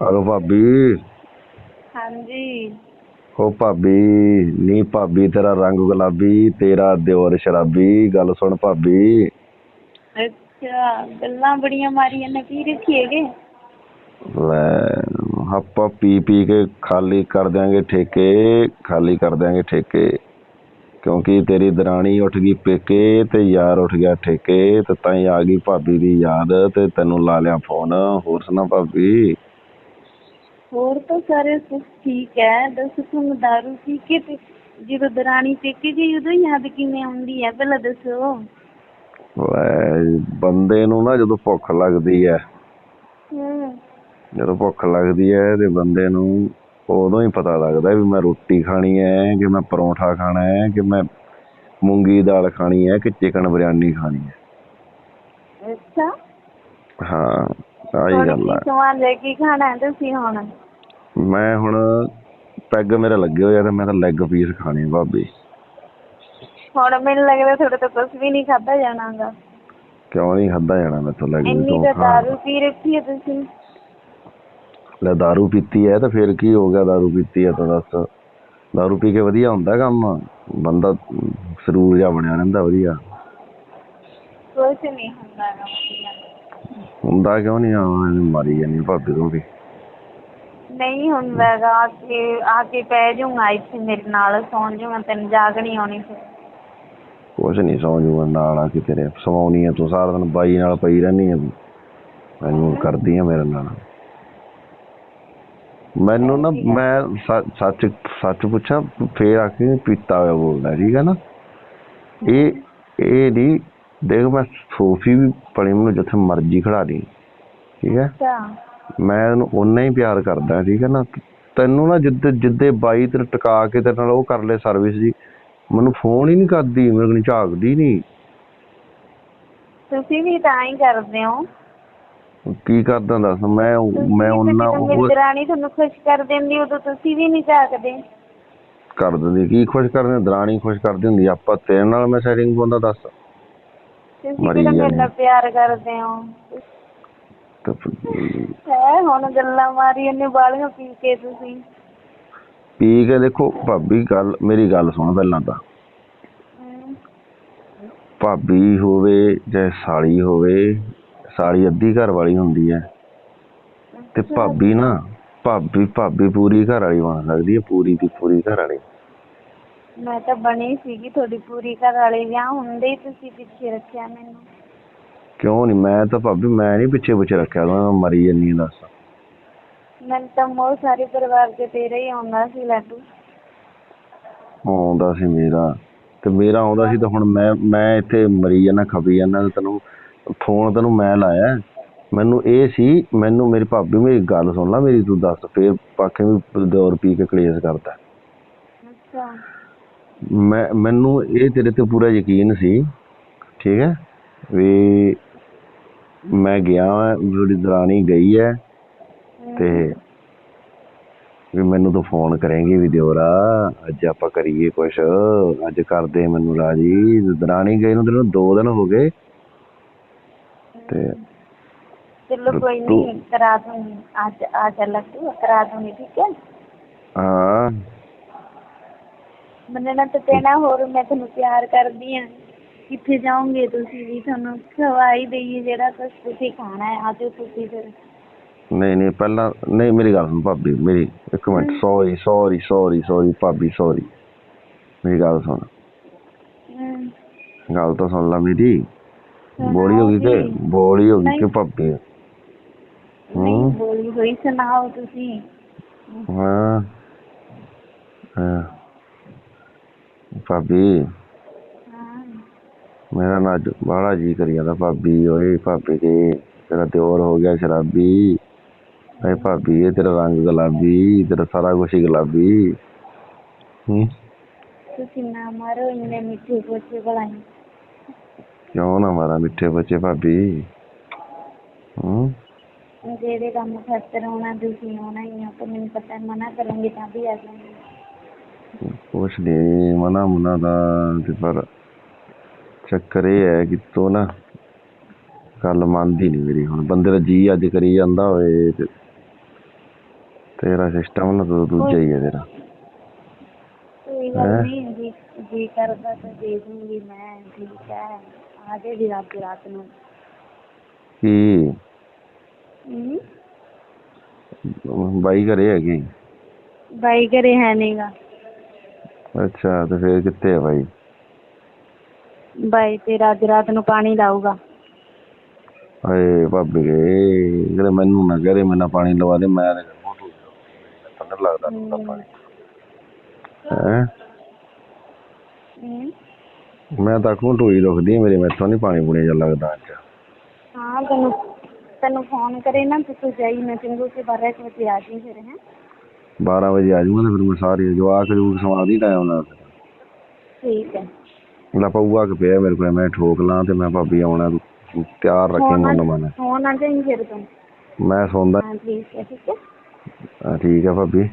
Hello ਭਾਬੀ। ਹਾਂਜੀ। ਓ ਭਾਬੀ ਨੀ ਭਾਬੀ ਤੇਰਾ ਰੰਗ ਗੁਲਾਬੀ ਤੇਰਾ ਦਿਓਰ ਸ਼ਰਾਬੀ ਗੱਲ ਸੁਣ ਭਾਬੀ। ਅੱਛਾ ਗੱਲਾਂ ਬੜੀਆਂ ਮਾਰੀਆਂ ਨੇ ਕੀ ਰੱਖੀਏਗੇ ਲੈ ਆਪਾਂ ਪੀ ਪੀ ਕੇ ਖਾਲੀ ਕਰ ਦਿਆਂਗੇ ਠੇਕੇ ਖਾਲੀ ਕਰ ਦਿਆਂਗੇ ਠੇਕੇ। ਕਿਉਂਕਿ ਤੇਰੀ ਦਰਾਣੀ ਉੱਠ ਗਈ ਪੇਕੇ ਤੇ ਯਾਰ ਉੱਠ ਗਿਆ ਠੇਕੇ ਤੇ ਤਾਂ ਹੀ ਆ ਗਈ ਭਾਬੀ ਦੀ ਯਾਦ ਤੇ ਤੈਨੂੰ ਲਾ ਲਿਆ ਫੋਨ। ਹੋਰ ਸੁਣਾ ਭਾਬੀ। ਹੋਰ ਤਾਂ ਸਾਰੇ ਕੁਝ ਠੀਕ ਹੈ। ਦੱਸ ਤੁਹਾਨੂੰ ਦਾਰੂ ਪੀ ਕੇ ਤੇ ਜਦੋਂ ਦਰਾਣੀ ਪੇਕੇ ਗਈ ਉਦੋਂ ਯਾਦ ਕਿਵੇਂ ਆਉਂਦੀ ਹੈ? ਪਹਿਲਾਂ ਦੱਸੋ। ਬੰਦੇ ਨੂੰ ਨਾ ਜਦੋਂ ਭੁੱਖ ਲੱਗਦੀ ਹੈ ਹੂੰ। ਜਦੋਂ ਭੁੱਖ ਲੱਗਦੀ ਹੈ ਤੇ ਬੰਦੇ ਨੂੰ ਉਦੋਂ ਹੀ ਪਤਾ ਲੱਗਦਾ ਵੀ ਮੈਂ ਰੋਟੀ ਖਾਣੀ ਹੈ ਕਿ ਮੈਂ ਪਰੌਂਠਾ ਖਾਣਾ ਹੈ ਕਿ ਮੈਂ ਮੂੰਗੀ ਦਾਲ ਖਾਣੀ ਹੈ ਕਿ ਚਿਕਨ ਬਿਰਿਆਨੀ ਖਾਣੀ ਹੈ। ਅੱਛਾ। ਹਾਂ ਆਹੀ ਗੱਲ ਹੈ। ਸਮਾਨ ਲੈ ਕੇ ਖਾਣਾ ਹੈ ਤੁਸੀਂ ਹੁਣ? ਮੈਂ ਹੁਣ ਪੈਗ ਮੇਰੇ ਲੱਗੇ ਹੋਏ ਆ ਤੇ ਮੈਂ ਤਾਂ ਲੈਗ ਪੀਸ ਖਾਣੇ ਆ ਭਾਬੀ। ਹੁਣ ਮੈਨੂੰ ਲੱਗਦਾ ਤੁਹਾਡੇ ਤੋਂ ਕੁਝ ਵੀ ਨਹੀਂ ਖਾਧਾ ਜਾਣਾਗਾ। ਕਿਉਂ ਨਹੀਂ ਖਾਦਾ ਜਾਣਾ ਮੈਥੋਂ ਲੈਗ ਇੰਨੀ ਪੀਸ ਤਾਂ ਦਾਰੂ ਪੀ ਰੱਖੀ ਹੈ ਤੁਸੀਂ। ਲੈ ਦਾਰੂ ਪੀਤੀ ਹੈ ਤਾਂ ਫਿਰ ਕੀ ਹੋ ਗਿਆ ਦਾਰੂ ਪੀਤੀ ਹੈ ਤਾਂ ਦੱਸ। ਦਾਰੂ ਪੀ ਕੇ ਵਧੀਆ ਹੁੰਦਾ ਕੰਮ? ਬੰਦਾ ਸਰੂਰ ਜਿਹਾ ਬਣਿਆ ਰਹਿੰਦਾ ਵਧੀਆ। ਕੁਝ ਨਹੀਂ ਹੁੰਦਾ ਗਾ ਹੁੰਦਾ ਕਿਉਂ ਨਹੀਂ? ਆ ਮਾਰੀ ਜਾਨੀ ਭਾਬੀ ਨੂੰ ਵੀ ਨਹੀਂ ਹੁੰਦਾ ਗਾ ਆ ਕੇ ਆ ਕੇ ਪੈ ਜਾਊਂਗਾ ਇੱਥੇ ਮੇਰੇ ਨਾਲ ਸੌਂ ਜਾਊਂਗਾ ਤੈਨੂੰ ਜਾਗ ਨਹੀਂ ਆਉਣੀ ਫਿਰ। ਕੁਛ ਨਹੀਂ ਸੌਂ ਜੂਗਾ ਨਾਲ ਆ ਕੇ ਤੇਰੇ ਸਵਾਉਣੀ ਆ ਤੂੰ ਸਾਰਾ ਦਿਨ ਬਾਈ ਨਾਲ ਪਈ ਰਹਿਨੀ ਆ ਤੂੰ। ਮੈਨੂੰ ਕਰਦੀ ਆ ਮੇਰੇ ਨਾਲ। ਮੈਨੂੰ ਨਾ ਮੈਂ ਸ- ਸੱਚ ਸੱਚ ਪੁੱਛਾਂ ਫੇਰ ਆ ਕੇ ਪੀਤਾ ਹੋਇਆ ਬੋਲਦਾ ਠੀਕ ਹੈ ਨਾ? ਇਹ ਇਹ ਨਹੀਂ ਦੇਖ ਮੈਂ ਸੋਫੀ ਵੀ ਪੜੀ ਮੈਨੂੰ ਜਿੱਥੇ ਮਰਜ਼ੀ ਖੜਾ ਦੀ ਠੀਕ ਹੈ ਅੱਛਾ। ਮੈਂ ਉਹਨੂੰ ਓਨਾ ਹੀ ਪਿਆਰ ਕਰਦਾ ਠੀਕ ਹੈ ਨਾ? ਤੈਨੂੰ ਨਾ ਜਿੱਦੇ ਜਿੱਦੇ ਬਾਈ ਤੇ ਟਿਕਾ ਕੇ ਤੇਰੇ ਨਾਲ ਉਹ ਕਰ ਲੈ ਸਰਵਿਸ ਜੀ ਮੈਨੂੰ ਫੋਨ ਹੀ ਨਹੀਂ ਕਰਦੀ ਮੇਰੇ ਕੋਲ ਝਾਕਦੀ ਨਹੀਂ। ਤੁਸੀਂ ਵੀ ਤਾਂ ਹੀ ਕਰਦੇ ਹੋ। ਕੀ ਕਰਦਾ ਦੱਸ ਮੈਂ ਮੈਂ ਉਹਨਾਂ ਉਹ ਦਰਾਣੀ ਤੁਹਾਨੂੰ ਖੁਸ਼ ਕਰ ਦਿੰਦੀ ਉਦੋਂ ਤੁਸੀਂ ਵੀ ਨਹੀਂ ਝਾਕਦੇ। ਕਰ ਦਿੰਦੀ ਕੀ ਖੁਸ਼ ਕਰਦੇ ਦਰਾਣੀ ਖੁਸ਼ ਕਰਦੀ ਹੁੰਦੀ ਆਪਾਂ ਤੇਰੇ ਨਾਲ ਮੈਂ ਸੈਟਿੰਗ ਪਾਉਂਦਾ ਦੱਸ। ਤੁਸੀਂ ਮਰੀ ਕਿਹੜਾ ਮੇਰੇ। ਨਾਲ ਪਿਆਰ ਕਰਦੇ ਹੋ? ਤੇ ਫਿਰ ਹੈ ਹੁਣ ਗੱਲਾਂ ਮਾਰੀ ਉਹਨੇ ਬਾਲੀਆਂ ਪੀ ਕੇ ਤੁਸੀਂ। ਪੀ ਕੇ ਦੇਖੋ ਭਾਬੀ ਗੱਲ ਮੇਰੀ ਗੱਲ ਸੁਣ ਪਹਿਲਾਂ ਤਾਂ। ਹਮ, ਭਾਬੀ ਹੋਵੇ ਚਾਹੇ ਸਾਲੀ ਹੋਵੇ ਸਾਲੀ ਅੱਧੀ ਘਰ ਵਾਲੀ ਹੁੰਦੀ ਹੈ। ਤੇ ਭਾਬੀ ਨਾ ਭਾਬੀ ਭਾਬੀ ਪੂਰੀ ਘਰ ਵਾਲੀ ਬਣ ਸਕਦੀ ਹੈ ਪੂਰੀ ਦੀ ਪੂਰੀ ਘਰ ਵਾਲੀ। ਮੈਂ ਤਾਂ ਬਣੀ ਸੀਗੀ ਤੁਹਾਡੀ ਪੂਰੀ ਘਰ ਵਾਲੇ ਵਿਆਹ ਹੁੰਦੇ ਹੀ ਤੁਸੀਂ ਪਿੱਛੇ ਰੱਖਿਆ ਮੈਨੂੰ। ਕਿਉਂ ਨਹੀਂ ਮੈਂ ਤਾਂ ਭਾਬੀ ਮੈਂ ਨਹੀਂ ਪਿੱਛੇ ਪਿੱਛੇ ਰੱਖਿਆ ਮੈਂ ਮਰੀ ਜੰਨੀ ਦੱਸ। ਮੈਨੂੰ ਤਾਂ ਬਹੁਤ ਸਾਰੇ ਪਰਿਵਾਰ ਦੇ ਤੇਰੇ ਹੀ ਆਉਂਦਾ ਸੀ ਲੱਡੂ। ਆਉਂਦਾ ਸੀ ਮੇਰਾ। ਤੇ ਮੇਰਾ ਆਉਂਦਾ ਸੀ ਤਾਂ ਹੁਣ ਮੈਂ ਮੈਂ ਇੱਥੇ ਮਰੀ ਜਾਣਾ ਖਪੀ ਜਾਣਾ ਤੈਨੂੰ ਫੋਨ ਤੈਨੂੰ ਮੈਂ ਲਾਇਆ। ਮੈਨੂੰ ਇਹ ਸੀ ਮੈਨੂੰ ਮੇਰੀ ਭਾਬੀ ਮੇਰੀ ਗੱਲ ਸੁਣ ਲੈ ਮੇਰੀ ਤੂੰ ਦੱਸ ਫੇਰ ਪਾਕੇ ਵੀ ਦੌਰ ਪੀ ਕੇ ਕਲੇਸ਼ ਕਰਦਾ। ਅੱਛਾ। ਮੈਂ ਮੈਨੂੰ ਇਹ ਤੇਰੇ ਤੇ ਪੂਰਾ ਯਕੀਨ ਸੀ ਠੀਕ ਹੈ? ਵੀ ਮੈਂ ਗਿਆ ਵਾਂ, ਜਿਹੜੀ ਦਰਾਣੀ ਗਈ ਹੈ ਤੇ ਵੀ ਮੈਨੂੰ ਤੂੰ ਫੋਨ ਕਰੇਂਗੀ ਵੀ ਦਿਓਰਾ ਅੱਜ ਆਪਾਂ ਕਰੀਏ ਕੁਛ। ਅੱਜ ਕਰਦੇ ਮੈਨੂੰ ਰਾਜੀ। ਦਰਾਣੀ ਗਈ ਨੂੰ ਤੈਨੂੰ 2 ਦਿਨ ਹੋ ਗਏ। ਤੇ ਚਲੋ ਕੋਈ ਤੂੰ- ਨਹੀਂ ਕਰਾ ਦੂੰਗੀ। ਅੱਜ ਆ ਜਾ ਲੱਡੂ ਕਰਾ ਦੂੰਗੀ ਠੀਕ ਹੈ ਹਾਂ। ਮੰਨਣਾ ਤਾਂ ਪੈਣਾ ਹੋਰ ਮੈਂ ਤੁਹਾਨੂੰ ਪਿਆਰ ਕਰਦੀ ਹਾਂ ਕਿੱਥੇ ਜਾਓਗੇ ਤੁਸੀਂ ਵੀ? ਤੁਹਾਨੂੰ ਖਵਾਈ ਦੇਈਏ ਜਿਹੜਾ ਕੁਛ ਤੁਸੀਂ ਖਾਣਾ ਹੈ ਆਜੋ ਤੁਸੀਂ ਫਿਰ। ਨਹੀਂ ਨਹੀਂ ਪਹਿਲਾਂ ਨਹੀਂ ਮੇਰੀ ਗੱਲ ਸੁਣ ਭਾਬੀ ਮੇਰੀ ਇੱਕ minute sorry sorry sorry sorry ਭਾਬੀ ਸੌਰੀ ਮੇਰੀ ਗੱਲ ਸੁਣ। ਹਮ, ਗੱਲ ਤਾਂ ਸੁਣ ਲੈ ਮੇਰੀ। ਬੋਲੀ ਹੋ ਗਈ ਕਿ ਬੋਲੀ ਹੋ ਗਈ ਕਿ। ਭਾਬੀ? ਨਹੀਂ? ਬੋਲੀ ਹੋਈ ਸੁਣਾਓ ਤੁਸੀਂ। ਹਾਂ। ਹਾਂ। ਭਾਬੀ ਮੇਰਾ ਨਾ ਅੱਜ ਬੜਾ ਜੀ ਕਰੀ ਜਾਂਦਾ ਭਾਬੀ ਓਏ ਭਾਬੀ ਦੇ ਤੇਰਾ ਦਿਓਰ ਹੋ ਗਿਆ ਸ਼ਰਾਬੀ। ਏ ਭਾਬੀ ਇਹ ਤੇਰਾ ਰੰਗ ਗੁਲਾਬੀ ਤੇਰਾ ਸਾਰਾ ਕੁਝ ਗੁਲਾਬੀ। ਹੂੰ? ਤੁਸੀਂ ਨਾ ਮਾਰੋ ਇੰਨੇ ਮਿੱਠੇ ਪੋਚੇ ਬਲਾਈ ਕਿਉਂ ਨਾ ਮਾਰਾ ਮਿੱਠੇ ਬੱਚੇ ਭਾਬੀ? ਹੂੰ? ਜਿਹੜੇ ਕੰਮ ਖਾਤਰ ਆਉਣਾ ਤੁਸੀਂ ਆਉਣਾ ਹੀ ਆ ਤਾਂ ਮੈਨੂੰ ਪਤਾ ਮਨਾ ਕਰੋਗੇ ਤਾਂ ਵੀ ਆ ਜਾਵਾਂਗੇ। ਕੁਛ ਨਹੀਂ ਮਨਾ ਮੁਨਾ ਦਾ ਤੇ ਪਰ ਚੱਕਰ ਇਹ ਹੈ ਕਿ ਤੂੰ ਨਾ ਗੱਲ ਮੰਨਦੀ ਨਹੀਂ ਮੇਰੀ ਹੁਣ। ਬੰਦੇ ਦਾ ਜੀ ਅੱਜ ਕਰੀ ਜਾਂਦਾ ਹੋਏ ਤੇ ਤੇਰਾ ਸਿਸਟਮ ਨਾ ਦੂ- ਦੂਜਾ ਹੀ ਹੈ ਤੇਰਾ। ਕੋਈ ਗੱਲ ਨਹੀਂ ਜੀ ਜੀ ਕਰਦਾ ਤਾਂ ਦੇ ਦੂੰਗੀ ਮੈਂ ਠੀਕ ਹੈ ਆ ਜਾਏਗੀ ਰਾਤ ਦੀ ਰਾਤ ਨੂੰ। ਕੀ? ਹਮ ਬਾਈ ਘਰੇ ਹੈਗੀ ਬਾਈ ਘਰੇ ਹੈ ਨਹੀਂਗਾ ਅੱਛਾ ਤੇ ਫੇਰ ਕਿੱਥੇ ਹੈ ਬਾਈ? ਬਾਈ ਤੇ ਰਾਤ ਦੀ ਰਾਤ ਨੂੰ ਪਾਣੀ ਲਾਊਗਾ। ਹਾਏ ਭਾਬੀ ਏ ਕਿਤੇ ਮੈਨੂੰ ਨਾ ਕਰੇ ਮੈਨਾਂ ਪਾਣੀ ਲਵਾ ਦੇ ਮੈਂ ਤੇ ਮੋਟੂ ਪਤਾ ਲੱਗਦਾ ਹੁੰਦਾ ਪਾਣੀ। ਹੈ। ਮੈਂ ਤਾਂ ਢੋਈ ਦੁਖਦੀ ਹੈ ਮੇਰੇ ਮੈਥੋਂ ਨਹੀਂ ਪਾਣੀ ਪੂਣੀ ਜਾਂ ਲੱਗਦਾ ਅੱਜ। ਹਾਂ ਤੈਨੂੰ ਤੈਨੂੰ ਫੋਨ ਕਰੇ ਨਾ ਤੇ ਜਾਈ ਮੈਂ ਚੰਗੂ ਕੇ ਬਾਰਾਂ ਕੁ ਵਜੇ ਆ ਜੀ ਫਿਰ ਹੈ। 12 ਵਜੇ ਆ ਜਾਊਂਗਾ ਤੇ ਫਿਰ ਮੈਂ ਸਾਰੀ ਜਵਾਕ ਜੂਕ ਸਵਾ ਦੀ ਟਾਈਮ ਨਾਲ। ਠੀਕ ਹੈ। ਲਾ ਪਊਆ ਕਿ ਪਿਆ ਮੇਰੇ ਕੋਲ ਮੈਂ ਠੋਕ ਲਾਂ ਤੇ ਮੈਂ ਭਾਬੀ ਆਉਣਾ ਤੂੰ ਤਿਆਰ ਰੱਖੇ ਮਨ ਮਨ ਫੋਨ ਆ ਜਾਈ ਫਿਰ ਤੂੰ। ਮੈਂ ਸੌਂਦਾ। ਹਾਂ ਠੀਕ ਹੈ ਠੀਕ ਹਾਂ, ਠੀਕ ਹੈ ਭਾਬੀ।